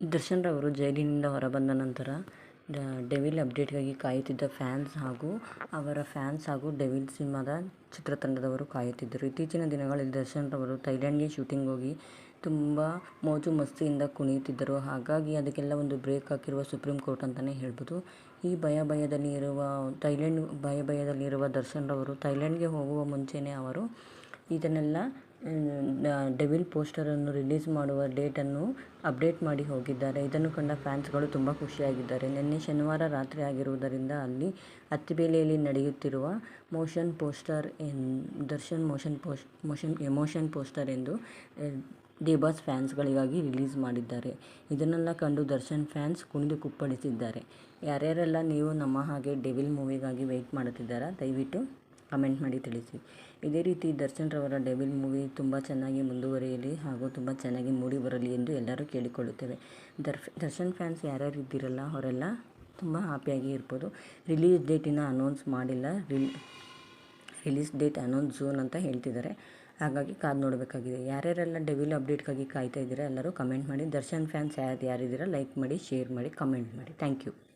ದರ್ಶನ್ ರವರು ಜೈಲಿನಿಂದ ಹೊರಬಂದ ನಂತರ ಡೆವಿಲ್ ಅಪ್ಡೇಟ್ಗಾಗಿ ಕಾಯುತ್ತಿದ್ದ ಫ್ಯಾನ್ಸ್ ಹಾಗೂ ಅವರ ಫ್ಯಾನ್ಸ್ ಹಾಗೂ ಡೆವಿಲ್ ಸಿನಿಮಾದ ಚಿತ್ರತಂಡದವರು ಕಾಯುತ್ತಿದ್ದರು. ಇತ್ತೀಚಿನ ದಿನಗಳಲ್ಲಿ ದರ್ಶನ್ ರವರು ಥೈಲ್ಯಾಂಡ್ಗೆ ಶೂಟಿಂಗ್ ಹೋಗಿ ತುಂಬ ಮೋಜು ಮಸ್ತಿಯಿಂದ ಕುಣಿಯುತ್ತಿದ್ದರು. ಹಾಗಾಗಿ ಅದಕ್ಕೆಲ್ಲ ಒಂದು ಬ್ರೇಕ್ ಹಾಕಿರುವ ಸುಪ್ರೀಂ ಕೋರ್ಟ್ ಅಂತಲೇ ಹೇಳ್ಬೋದು. ಈ ಭಯ ಭಯದಲ್ಲಿ ಇರುವ ಥೈಲ್ಯಾಂಡ್ ಭಯ ಭಯದಲ್ಲಿರುವ ದರ್ಶನ್ ರವರು ಥೈಲ್ಯಾಂಡ್ಗೆ ಹೋಗುವ ಮುಂಚೆಯೇ ಅವರು ಇದನ್ನೆಲ್ಲ ಡೆವಿಲ್ ಪೋಸ್ಟರನ್ನು ರಿಲೀಸ್ ಮಾಡುವ ಡೇಟನ್ನು ಅಪ್ಡೇಟ್ ಮಾಡಿ ಹೋಗಿದ್ದಾರೆ. ಇದನ್ನು ಕಂಡ ಫ್ಯಾನ್ಸ್ಗಳು ತುಂಬ ಖುಷಿಯಾಗಿದ್ದಾರೆ. ನಿನ್ನೆ ಶನಿವಾರ ರಾತ್ರಿ ಆಗಿರುವುದರಿಂದ ಅಲ್ಲಿ ಅತ್ತಿಬೇಲೆಯಲ್ಲಿ ನಡೆಯುತ್ತಿರುವ motion poster N, Darshan motion post motion, emotion poster ಎಂದು ದೇಬಾಸ್ ಬಾಸ್ ಫ್ಯಾನ್ಸ್ಗಳಿಗಾಗಿ ರಿಲೀಸ್ ಮಾಡಿದ್ದಾರೆ. ಇದನ್ನೆಲ್ಲ ಕಂಡು ದರ್ಶನ್ ಫ್ಯಾನ್ಸ್ ಕುಣಿದು ಕುಪ್ಪಳಿಸಿದ್ದಾರೆ. ಯಾರ್ಯಾರೆಲ್ಲ ನೀವು ನಮ್ಮ ಹಾಗೆ ಡೆವಿಲ್ ಮೂವಿಗಾಗಿ ವೆಯ್ಟ್ ಮಾಡುತ್ತಿದ್ದಾರಾ, ದಯವಿಟ್ಟು ಕಮೆಂಟ್ ಮಾಡಿ ತಿಳಿಸಿ. ಇದೇ ರೀತಿ ದರ್ಶನ್ ರವರ ಡೆವಿಲ್ ಮೂವಿ ತುಂಬ ಚೆನ್ನಾಗಿ ಮುಂದುವರಿಯಲಿ ಹಾಗೂ ತುಂಬ ಚೆನ್ನಾಗಿ ಮೂಡಿ ಬರಲಿ ಎಂದು ಎಲ್ಲರೂ ಕೇಳಿಕೊಳ್ಳುತ್ತೇವೆ. ದರ್ಫ್, ದರ್ಶನ್ ಫ್ಯಾನ್ಸ್ ಯಾರ್ಯಾರು ಇದ್ದೀರಲ್ಲ ಅವರೆಲ್ಲ ತುಂಬ ಹ್ಯಾಪಿಯಾಗಿ ಇರ್ಬೋದು. ರಿಲೀಸ್ ಡೇಟಿನ ಅನೌನ್ಸ್ ಮಾಡಿಲ್ಲ. ರಿಲ್, ರಿಲೀಸ್ ಡೇಟ್ ಅನೌನ್ಸ್ ಜೂನ್ ಅಂತ ಹೇಳ್ತಿದ್ದಾರೆ. ಹಾಗಾಗಿ ಕಾದು ನೋಡಬೇಕಾಗಿದೆ. ಯಾರ್ಯಾರೆಲ್ಲ ಡೆವಿಲ್ ಅಪ್ಡೇಟ್ಗಾಗಿ ಕಾಯ್ತಾ ಇದ್ದೀರಾ ಎಲ್ಲರೂ ಕಮೆಂಟ್ ಮಾಡಿ. ದರ್ಶನ್ ಫ್ಯಾನ್ಸ್ ಯಾರು ಯಾರಿದ್ದೀರಾ ಲೈಕ್ ಮಾಡಿ, ಶೇರ್ ಮಾಡಿ, ಕಮೆಂಟ್ ಮಾಡಿ. Thank you.